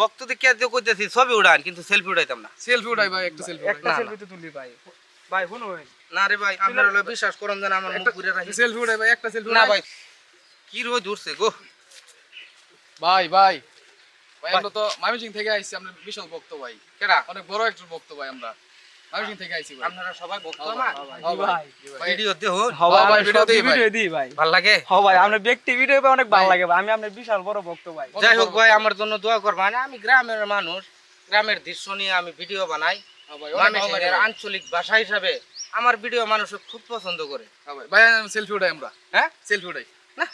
ভক্তদের কে দিয়ে কইতেছি ছবি উড়ান কিন্তু সেলফি উড়াইতাম না। সেলফি উড়াই ভাই একটা সেলফি একটা সেলফি তো তুলি ভাই। ভাই শুনুন না রে ভাই আপনারা বিশ্বাস করেন যেন আমার মুখ ঘুরে রাখি। সেলফি উড়াই ভাই একটা সেলফি না ভাই কি রোজ উঠছে গো। ভাই ভাই। ভাই আমরা তো ময়মনসিং থেকে আইছি আমরা বিশাল ভক্ত ভাই। কেডা? অনেক বড় একজন ভক্ত ভাই আমরা। ময়মনসিং থেকে আইছি ভাই। আপনারা সবাই ভক্ত হ্যাঁ আমার? ভাই। ভিডিও দেখুন হ ভাই হ্যাঁ ভাই, আমরা ভিডিও সব ভিডিও দিই ভাই। ভালো লাগে? হ ভাই আমরা ব্যক্তি ভিডিও অনেক ভালো লাগে ভাই। আমি আপনার বিশাল বড় ভক্ত ভাই। যাই হোক ভাই আমার জন্য দোয়া করবা না আমি গ্রামের মানুষ গ্রামের দৃশ্য নিয়ে আমি ভিডিও বানাই। হ্যাঁ ময়মনসিংহের ভাই। আঞ্চলিক ভাষা হিসাবে আমার ভিডিও মানুষ খুব পছন্দ করে। ভাই, ভাই সেলফি উঠাই আমরা। হ্যাঁ? সেলফি উঠাই। ভাই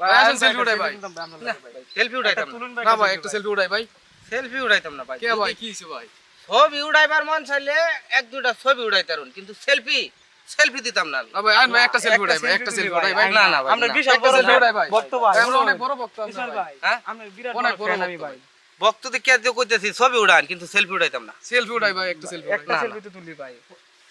ভাই, আসেন আমরা selfie একটা উঠাই ভাই। selfie তুলতাম আমরা না ভাই। সেলফি উড়াইতাম না। ভাই একটা ভাই selfie একটা সেলফি উঠাই ভাই। সেলফি না ভাই। কে ভাই কি হইছে ভাই? ছবি উড়াইবার মন চাইলে এক দুটা ছবি উড়াইতারুন কিন্তু সেলফি সেলফি দিতাম না। না ভাই আইন ভাই একটা সেলফি উড়াই উঠাই ভাই একটা সেলফি উড়াই ভাই। না, না ভাই, আমরা না। বিশাল বড় উড়াই ভাই। ভক্ত ভাই আমরা অনেক বড় ভক্ত বিশাল ভাই। হ্যাঁ? আমরা বিরাট অনেক বড় আমি ভক্ত ভাই ভক্তদের কে দিয়ে কইতেছি ছবি উড়ান কিন্তু সেলফি উড়াইতাম না। সেলফি উড়াই ভাই একটা সেলফি একটা না, না। সেলফি তো তুলি ভাই।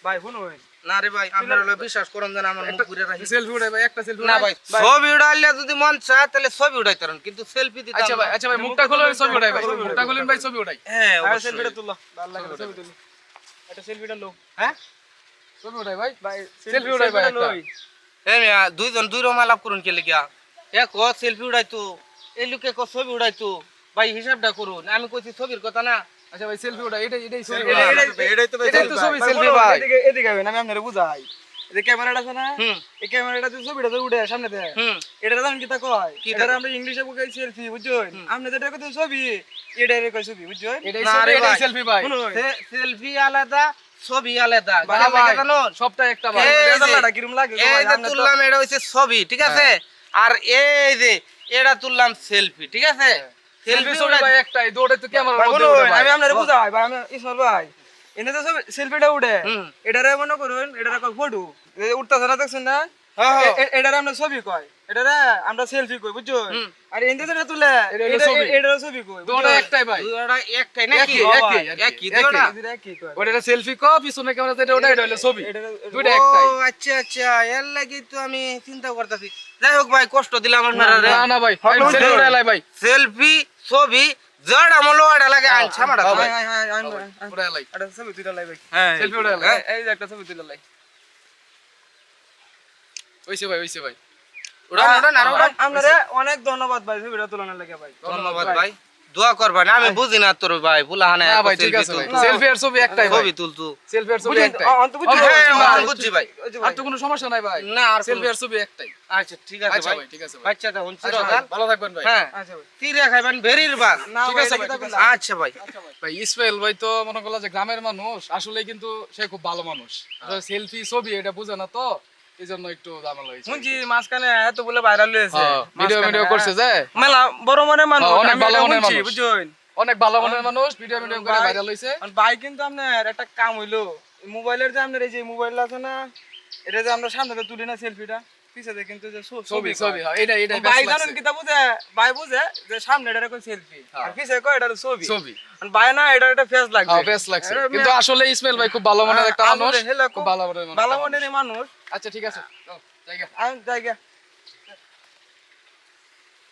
ভাই শুনুন। না রে ভাই আপনারা হলো বিশ্বাস করেন যেন আমার মুখ ঘুরে রাখি। সেলফি উঠাই ভাই একটা সেলফি না ভাই ছবি উড়াইলে যদি মন চায় তাহলে ছবি উড়াইতারুন কিন্তু সেলফি দিতাম আচ্ছা ভাই আচ্ছা ভাই মুখটা খুলুন ছবি উঠাই ভাই মুখটা খুলুন ভাই ছবি উঠাই হ্যাঁ অবশ্যই। সেলফিটা তুলো ভালো লাগে ছবি তুলি। একটা সেলফিটা লো হ্যাঁ? ছবি উঠাই ভাই। ভাই Selfie উঠাই ভাই একটা। এ মিয়া, দুইজন দুই রকম আলাপ করুন কে লিখিয়া। এ ক সেলফি উড়াইতো এই লোকে ক ছবি উড়াইতো ভাই হিসাবটা করুন। আমি কইছি ছবির কথা না। আচ্ছা ভাই সেলফি উঠাই এটাই এটাই। এটা- এটাই তো ভাই। সেলফি ভাই। এদিকে এদিকে আমি আপনারে বুঝাই। যে ক্যামেরাটা আছে না? এই ক্যামেরাটা ছবিটা উঠে সামনে দেয় এটা জানেন কি তা কয়? এটা আমরা ইংলিশে সেলফি বুঝছেন? আপনি যেটা ছবি? এটা রে ছবি বুঝছেন? এটাই সেলফি ভাই। সেলফি আলাদা ছবি আলাদা? সবটা একটা ভাই। কিরম লাগে এই যে তুললাম এটা হইছে ছবি ঠিক আছে? আর এই যে এটা তুললাম সেলফি ঠিক আছে? সেলফি ছবি ভাই একটাই তো আমি আপনারে বুঝাই ভাই আমি ইসমাল ভাই এনে তো সেলফিটা উঠে। হুম। এটারে মনে করুন এটারে কয় ফটো? উঠতাছে না দেখছেন না? হ্যাঁ, হ্যাঁ। এটারে আমরা ছবি কয়? এটারে আমরা সেলফি কই বুঝছেন আর এনতে যেটা তুলে এটা হলো এটা- ছবি। এটারে ছবি কই দুটোই একটাই ভাই। একটাই নাকি? একই, একই, একই, একই, দুইটা? একই। এটা কি কয়। ওটা সেলফি কো পিছনে ক্যামেরা যেটা ওটা এটা হলো ছবি। এটারে- দুইটা ও, আচ্ছা আচ্ছা এর লাগি তো আমি চিন্তা করতেছি। যাই হোক ভাই কষ্ট দিলাম আপনারা না না ভাই সেলফি লাই ভাই। সেলফি ছবি জড় আমলো লাগে আনছা মারা হ্যাঁ, ভাই লাই। ছবি লাই ভাই। হ্যাঁ সেলফি উঠাই লাই। এই- যে একটা ছবি লাই। হইছে ভাই হইছে ভাই। উড়ান উড়ান আর উড়ান। আপনারে অনেক ধন্যবাদ ভাই ছবিটা তুলনার লাগে ভাই। ধন্যবাদ ভাই। দোয়া করবা না? আমি বুঝি না তোর ভাই না ভাই ঠিক আছে ভাই। সেলফি আর ছবি একটাই ভাই। ছবি তুলতু। সেলফি আর ছবি একটাই? হ্যাঁ, হ্যাঁ, বুঝছি ভাই। আর তো কোনো সমস্যা নাই ভাই। না আর সেলফি আর ছবি একটাই। আচ্ছা ঠিক আছে আচ্ছা ভাই। ভাই ঠিক আছে হুনছি আচ্ছা ভালো থাকবেন ভাই। হ্যাঁ। আচ্ছা ভাই। তীরে খাইবেন ভেরির বাগ ঠিক আছে। আচ্ছা ভাই। ভাই। ইসমাইল ভাই তো মনে করল যে গ্রামের মানুষ আসলে কিন্তু সে খুব ভালো মানুষ। সেলফি ছবি এটা বুঝে না তো? এই জন্য একটু ঝামেলা হয়েছে শুনছি মাঝখানে এত বলে ভাইরাল হয়েছে। ভিডিও ভিডিও করছে যে? মেলা বড় মানুষ হ্যাঁ, অনেক ভালো এটা মানুষ। বুঝছেন? অনেক ভালো মনের মানুষ ভিডিও ভিডিও করে ভাই- ভাইরাল ভাই কিন্তু আপনার একটা কাম হইল। মোবাইলের যে আপনার এই যে মোবাইল আছে না এটা যে আমরা সামনে তুলি না সেলফিটা পিছে কিন্তু যে ছবি ছবি ছবি এটা এইটা ভাই জানেন কি তা বুঝে? ভাই বুঝে যে সামনে এটা কোন সেলফি হ্যাঁ। আর পিছে কো এটা ছবি। ছবি। আর ভাই না এটা একটা ফেস লাগছে হ্যাঁ ফেস লাগছে। কিন্তু আসলে ইসমাইল ভাই খুব ভালো মনের একটা মানুষ। খুব ভালো মনের মানুষ ভালো মনের মানুষ। আচ্ছা ঠিক আছে। চল, জায়গা আমি জায়গা